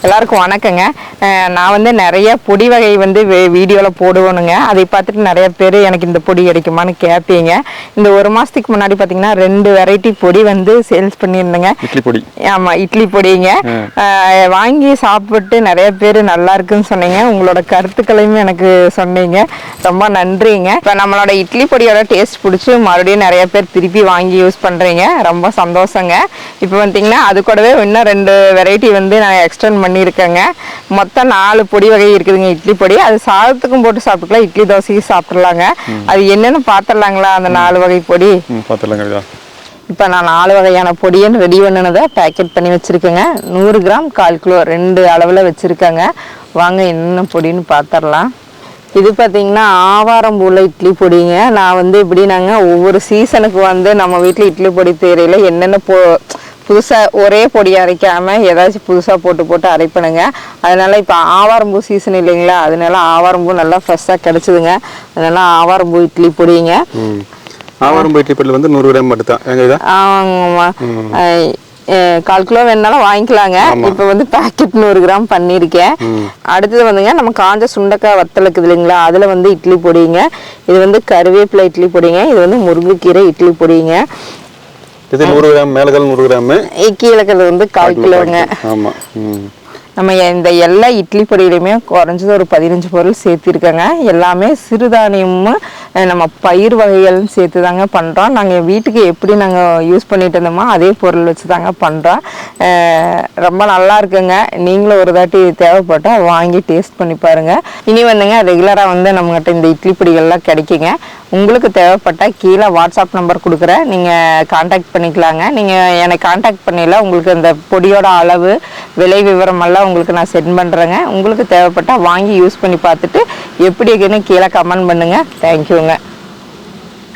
எல்லாருக்கும் வணக்கங்க. நான் வந்து நிறைய பொடி வகை வந்து வீடியோவில் போடுவேனுங்க. அதை பார்த்துட்டு நிறைய பேர் எனக்கு இந்த பொடி கிடைக்குமான்னு கேட்பீங்க இந்த ஒரு மாதத்துக்கு முன்னாடி பார்த்தீங்கன்னா ரெண்டு வெரைட்டி பொடி வந்து சேல்ஸ் பண்ணியிருந்தேங்க. இட்லி பொடி. ஆமாம் இட்லி பொடிங்க. வாங்கி சாப்பிட்டு நிறைய பேர் நல்லா இருக்குன்னு சொன்னீங்க. உங்களோட கருத்துக்களையும் எனக்கு சொன்னீங்க. ரொம்ப நன்றிங்க. இப்போ நம்மளோட இட்லி பொடியோட டேஸ்ட் பிடிச்சி மறுபடியும் நிறைய பேர் திருப்பி வாங்கி யூஸ் பண்ணுறீங்க ரொம்ப சந்தோஷங்க. இப்போ பார்த்தீங்கன்னா அது கூடவே இன்னும் ரெண்டு வெரைட்டி வந்து நான் எக்ஸ்டெண்ட் பண்ணியிருக்கேங்க. மொத்தம் நாலு பொடி வகை இருக்குதுங்க இட்லி பொடி. அது சாதத்துக்கும் போட்டு சாப்பிட்டுக்கலாம். இட்லி தோசைக்கும் சாப்பிட்றலாங்க அது என்னன்னு பார்த்துடலாங்களா அந்த நாலு வகை பொடி? இப்போ நான் நாலு வகையான பொடியன்னு ரெடி பண்ணினதை பேக்கெட் பண்ணி வச்சுருக்கேங்க. நூறு கிராம் கால் கிலோ ரெண்டு அளவில் வச்சுருக்கேங்க. வாங்க என்ன பொடின்னு பார்த்துடலாம் இது பார்த்தீங்கன்னா ஆவாரம்பூவில் இட்லி பொடிங்க. நான் வந்து எப்படின்னாங்க ஒவ்வொரு சீசனுக்கு வந்து நம்ம வீட்டில் இட்லி பொடி தேரையில் என்னென்ன பொ புதுசாக ஒரே பொடி அரைக்காமல் ஏதாச்சும் புதுசாக போட்டு போட்டு அரைப்பணுங்க. அதனால இப்போ ஆவாரம்பூ சீசன் இல்லைங்களா? அதனால ஆவாரம்பூ நல்லா ஃப்ரெஷ்ஷாக கிடச்சிதுங்க. அதனால ஆவாரம்பூ இட்லி பொடிங்க. ஆவாரம்பு இட்லி பொடியில் வந்து நூறு கிராம் மட்டும் தான். எங்க இதா? ஆமாம்மா அஹ் அஹ் கால் கிலோ வேணாலும் வாங்கிக்கலாங்க. இப்போ வந்து பேக்கெட் நூறு கிராம் பண்ணியிருக்கேன். அடுத்தது வந்துங்க நம்ம காஞ்ச சுண்டக்காய் வத்தல் இருக்குது இல்லைங்களா? அதில் வந்து இட்லி பொடிங்க. இது வந்து கருவேப்பிலை இட்லி பொடிங்க. இது வந்து முருங்கைக்கீரை இட்லி பொடிங்க. இது நூறு கிராம் மேலகால் நூறு கிராமு. இ- கீழே இருக்கிறது வந்து கால் கிலோங்க. ஆமாம் ம். நம்ம இந்த எல்லா இட்லி பொடியிலையுமே குறைஞ்சது ஒரு பதினஞ்சு பொருள் சேர்த்திருக்கேங்க. எல்லாமே சிறுதானியமும் நம்ம பயிர் வகைகளும் சேர்த்து தாங்க பண்ணுறோம் நாங்கள் வீட்டுக்கு எப்படி நாங்கள் யூஸ் பண்ணிட்டு இருந்தோமோ அதே பொருள் வச்சு தாங்க பண்ணுறோம் ரொம்ப நல்லா இருக்குங்க. நீங்களும் ஒரு தாட்டி தேவைப்பட்டால் வாங்கி டேஸ்ட் பண்ணி பாருங்கள் இனி வந்துங்க ரெகுலராக வந்து நம்மகிட்ட இந்த இட்லி பொடிகள்லாம் கிடைக்குங்க. உங்களுக்கு தேவைப்பட்டால் கீழே வாட்ஸ்அப் நம்பர் கொடுக்குறேன். நீங்கள் காண்டாக்ட் பண்ணிக்கலாங்க. நீங்கள் என்னை காண்டாக்ட் பண்ணியில் உங்களுக்கு இந்த பொடியோட அளவு விலை விவரமெல்லாம் ஃபுல்லாக உங்களுக்கு நான் சென்ட் பண்ணுறேங்க உங்களுக்கு தேவைப்பட்டால் வாங்கி யூஸ் பண்ணி பார்த்துட்டு எப்படி இருக்குன்னு கீழே கமெண்ட் பண்ணுங்கள் தேங்க்யூங்க